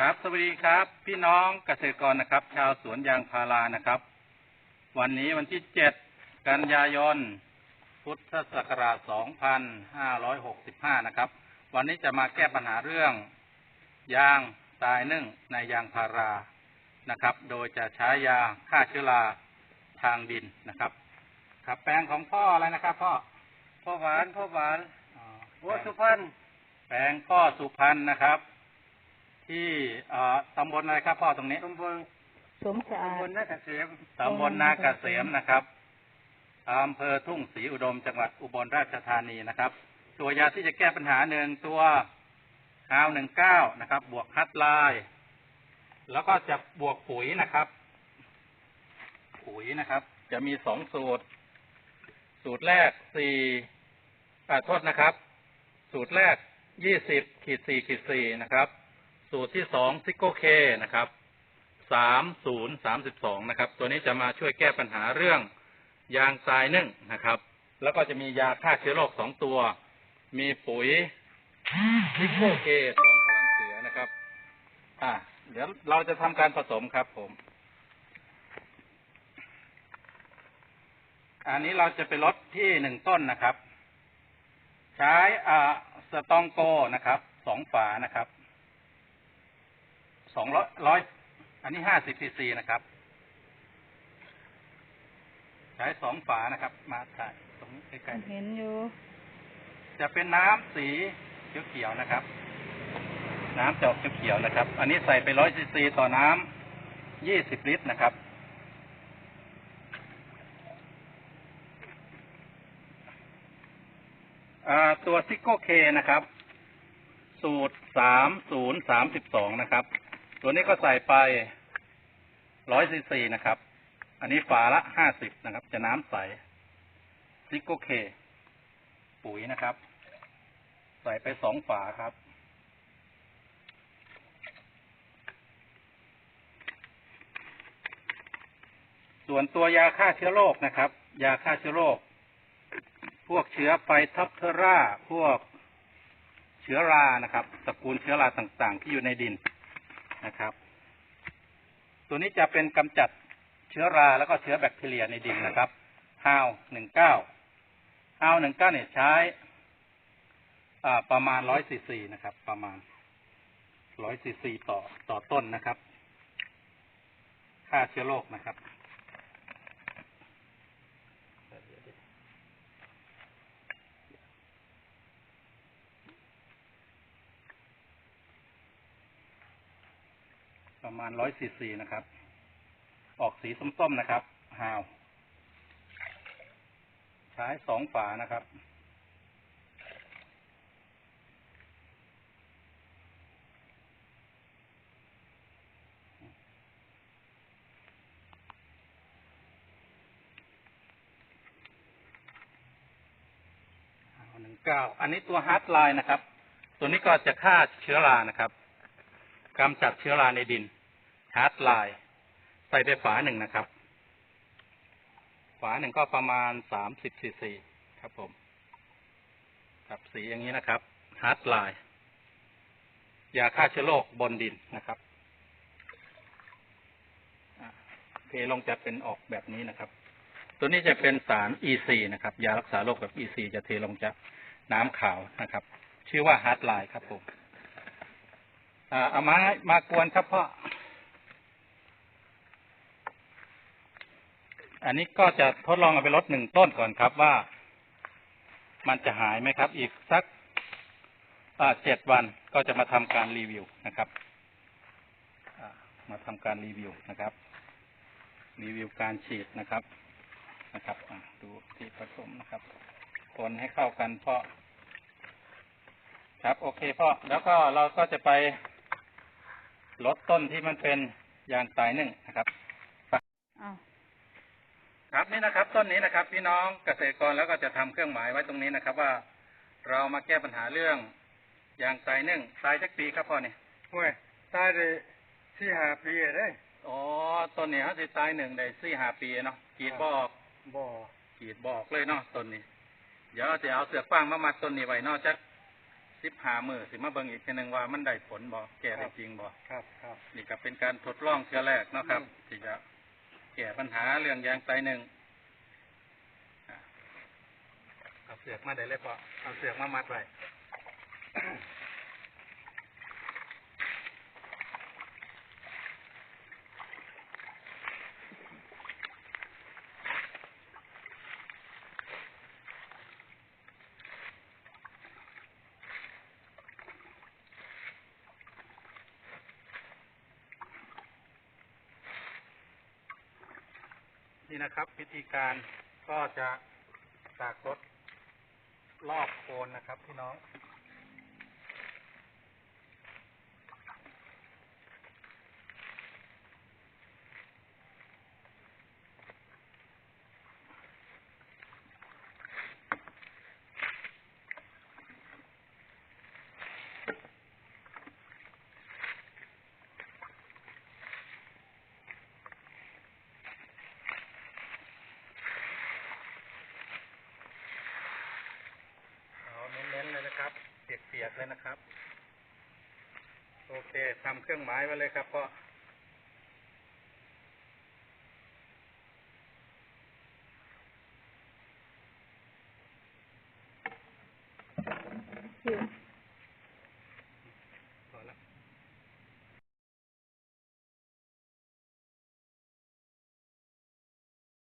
ครับ สวัสดีครับ พี่น้องเกษตรกรนะครับ ชาวสวนยางพารานะครับ วันนี้วันที่เจ็ดกันยายน พุทธศักราช2565นะครับ วันนี้จะมาแก้ปัญหาเรื่อง ยางตายนึ่งในยางพารานะครับ โดยจะใช้ยาฆ่าเชื้อราทางดินนะครับครับแปลงของพ่ออะไรนะครับพ่อพ่อหวานพ่อหวานอ๋อหัวสุพรรณแปลงพ่อสุพรรณนะครับ ที่เอ่อตำบลอะไรครับพ่อตรงนี้ตำบลสมสะอาตำบดลนาเกษมตำบลนาเกษมนะครับอำเภอทุ่งศรีอุดมจังหวัดอุบลราชธานีนะครับ ตัวยาที่จะแก้ปัญหาหนึ่งตัวฮาวหนึ่งเก้านะครับ บวกฮัตไลน์แล้วก็จะบวกปุ๋ยนะครับ ปุ๋ยนะครับ จะมีสองสูตร สูตรแรกสี่อ่าโทษนะครับ สูตรแรกยี่สิบขีดสี่ขีดสี่นะครับ สูตรที่สองซิโกเคนะครับสามศูนย์สามสิบสองนะครับ ตัวนี้จะมาช่วยแก้ปัญหาเรื่องยางทรายนึ่งนะครับ แล้วก็จะมียาฆ่าเชื้อโรคสองตัว มีปุ๋ยซิโกเคสองพลังเสือนะครับ อ่าเดี๋ยวเราจะทำการผสมครับผม อันนี้เราจะไปลดที่หนึ่งต้นนะครับ ใช้อ่าสตองโกนะครับสองฝานะครับ สองร้อยร้อยอันนี้ห้าสิบซีซีนะครับ ใช้สองฝานะครับ มาถ่ายตรงนี้ใกล้เห็นอยู่ๆจะเป็นน้ำสีเขียวๆนะครับ น้ำจะออกเขียวๆนะครับ อันนี้ใส่ไปร้อยซีซีต่อน้ำยี่สิบลิตรนะครับอ่าตัวซิโกเคนะครับ สูตรสามศูนย์สามสิบสองนะครับ ตัวนี้ก็ใส่ไปร้อยซีซีนะครับ อันนี้ฝาละห้าสิบนะครับ จะน้ำใสซิกโกเค ปุ๋ยนะครับ ใส่ไปสองฝาครับ ส่วนตัวยาฆ่าเชื้อโรคนะครับ ยาฆ่าเชื้อโรค พวกเชื้อไฟทับเทอร่า พวกเชื้อรานะครับ ตระกูลเชื้อราต่างๆ ที่อยู่ในดิน นะครับ ตัวนี้จะเป็นกำจัดเชื้อราแล้วก็เชื้อแบคทีเรียในดินนะครับฮาวหนึ่งเก้าฮาวหนึ่งเก้าเนี่ยใช้ประมาณร้อยซีซีนะครับ ประมาณร้อยซีซีต่อต่อต้นนะครับฆ่าเชื้อโรคนะครับ ประมาณร้อยซีซีนะครับ ออกสีส้มๆนะครับฮาว ใช้สองฝานะครับ หนึ่งเก้า อันนี้ตัวฮาร์ดไลน์นะครับ ตัวนี้ก็จะฆ่าเชื้อรานะครับกำจัดเชื้อราในดิน ฮาร์ดไลน์ใส่ไปฝาหนึ่งนะครับ ฝาหนึ่งก็ประมาณสามสิบซีซีครับผมกับสีอย่างนี้นะครับฮาร์ดไลน์ยาฆ่าเชื้อโรคบนดินนะครับเทลงจะเป็นออกแบบนี้นะครับ ตัวนี้จะเป็นสาร EC นะครับ ยารักษาโรคแบบ EC จะเทลงจากน้ำขาวนะครับ ชื่อว่าฮาร์ดไลน์ครับผมอ่าเอามามากวนครับพ่อ อันนี้ก็จะทดลองเอาไปลดหนึ่งต้นก่อนครับว่า มันจะหายไหมครับ อีกสักเจ็ดวันก็จะมาทำการรีวิวนะครับมาทำการรีวิวนะครับ รีวิวการฉีดนะครับนะครับดูที่ผสมนะครับ คนให้เข้ากันพ่อครับ โอเคพ่อแล้วก็เราก็จะไปลดต้นที่มันเป็นยางตายหนึ่งนะครับอ้าว ครับนี่นะครับ ต้นนี้นะครับ พี่น้องเกษตรกรแล้วก็จะทำเครื่องหมายไว้ตรงนี้นะครับว่า เรามาแก้ปัญหาเรื่องยางตายหนึ่งตายจักปีครับพ่อเนี่ยห้วยตายได้สี่ห้าปีได้อ๋อต้นนี้ฮะสิตายหนึ่งได้สี่ห้าปีเนาะกรีดบอกบ่กรีดบอกเลยเนาะต้นนี้ เดี๋ยวจะเอาเสือกฟางมามัดต้นนี้ไว้เนอกจากสสิบหามือสิมาเบิ่งอีกทีหนึ่งว่ามันได้ผลบ่แก้ได้จริงบ่ครับ ครับ นี่ก็เป็นการทดลองเชื้อแรกเนาะครับอืมที่จะ แก้ปัญหาเรื่องยางไตหนึ่งเอาเสือกมาได้เลยพอเอาเสือกมามัดไว้ นี่นะครับ วิธีการก็จะตากรถรอบโคนนะครับพี่น้อง เอาเน้นๆเลยนะครับเปียกๆเลยนะครับ โอเคทำเครื่องหมายไว้เลยครับพ่อคือ